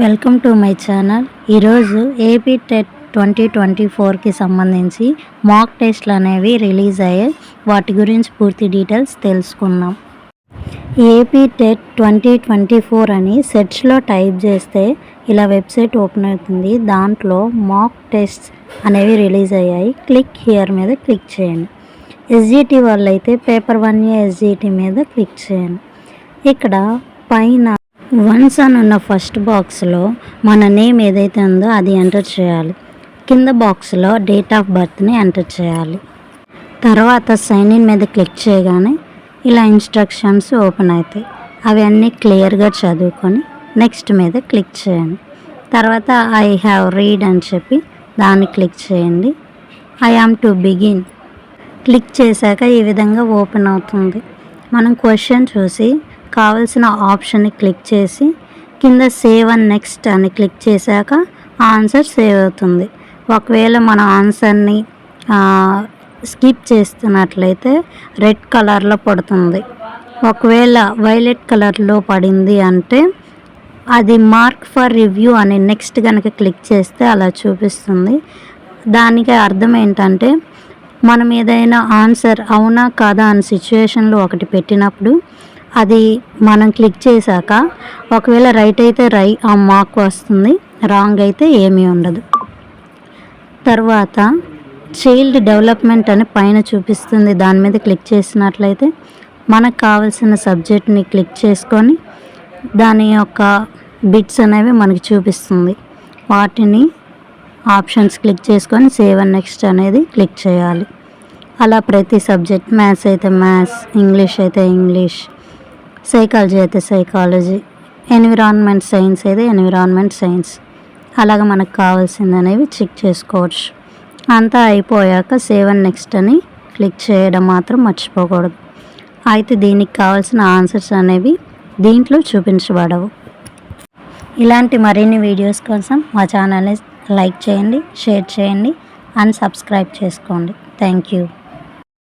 Welcome to my channel. ఈరోజు AP TET twenty twenty ఫోర్కి సంబంధించి మాక్ టెస్ట్లు అనేవి రిలీజ్ అయ్యాయి. వాటి గురించి పూర్తి డీటెయిల్స్ తెలుసుకుందాం. AP TET twenty twenty four అని సెర్చ్లో టైప్ చేస్తే ఇలా వెబ్సైట్ ఓపెన్ అవుతుంది. దాంట్లో మాక్ టెస్ట్ అనేవి రిలీజ్ అయ్యాయి. క్లిక్ హియర్ మీద క్లిక్ చేయండి. ఎస్జిటి వాళ్ళు అయితే పేపర్ వన్ ఏ ఎస్జిటి మీద క్లిక్ చేయండి. ఇక్కడ పైన వన్స్ అని ఉన్న ఫస్ట్ బాక్స్లో మన నేమ్ ఏదైతే ఉందో అది ఎంటర్ చేయాలి. కింద బాక్స్లో డేట్ ఆఫ్ బర్త్ని ఎంటర్ చేయాలి. తర్వాత సైన్ ఇన్ మీద క్లిక్ చేయగానే ఇలా ఇన్స్ట్రక్షన్స్ ఓపెన్ అవుతాయి. అవి అన్నీ క్లియర్గా చదువుకొని నెక్స్ట్ మీద క్లిక్ చేయండి. తర్వాత ఐ హ్యావ్ రీడ్ అని చెప్పి దాన్ని క్లిక్ చేయండి. I am to begin. Click చేశాక ఈ విధంగా ఓపెన్ అవుతుంది. మనం క్వశ్చన్ చూసి కావలసిన ఆప్షన్ని క్లిక్ చేసి కింద సేవ్ అండ్ నెక్స్ట్ అని క్లిక్ చేశాక ఆన్సర్ సేవ్ అవుతుంది. ఒకవేళ మన ఆన్సర్ని స్కిప్ చేస్తున్నట్లయితే రెడ్ కలర్లో పడుతుంది. ఒకవేళ వైలెట్ కలర్లో పడింది అంటే అది మార్క్ ఫర్ రివ్యూ అని నెక్స్ట్ కనుక క్లిక్ చేస్తే అలా చూపిస్తుంది. దానికి అర్థం ఏంటంటే మనం ఏదైనా ఆన్సర్ అవునా కాదా అని సిచ్యువేషన్లో ఒకటి పెట్టినప్పుడు అది మనం క్లిక్ చేశాక ఒకవేళ రైట్ అయితే రై ఆ మార్క్ వస్తుంది. రాంగ్ అయితే ఏమీ ఉండదు. తర్వాత చైల్డ్ డెవలప్మెంట్ అని పైన చూపిస్తుంది. దాని మీద క్లిక్ చేసినట్లయితే మనకు కావాల్సిన సబ్జెక్ట్ని క్లిక్ చేసుకొని దాని యొక్క బిట్స్ అనేవి మనకు చూపిస్తుంది. వాటిని ఆప్షన్స్ క్లిక్ చేసుకొని సేవ్ అండ్ నెక్స్ట్ అనేది క్లిక్ చేయాలి. అలా ప్రతి సబ్జెక్ట్ మ్యాథ్స్ అయితే మ్యాథ్స్ ఇంగ్లీష్ అయితే ఇంగ్లీష్ సైకాలజీ అయితే సైకాలజీ. ఎన్విరాన్మెంట్ సైన్స్ అయితే ఎన్విరాన్మెంట్ సైన్స్. అలాగ మనకు కావాల్సింది అనేవి చెక్ చేసుకోవచ్చు. అంతా అయిపోయాక సేవ్ అండ్ నెక్స్ట్ అని క్లిక్ చేయడం మాత్రం మర్చిపోకూడదు. అయితే దీనికి కావాల్సిన ఆన్సర్స్ అనేవి దీంట్లో చూపించబడవు. ఇలాంటి మరిన్ని వీడియోస్ కోసం మా ఛానల్ని లైక్ చేయండి షేర్ చేయండి అండ్ సబ్స్క్రైబ్ చేసుకోండి. Thank you.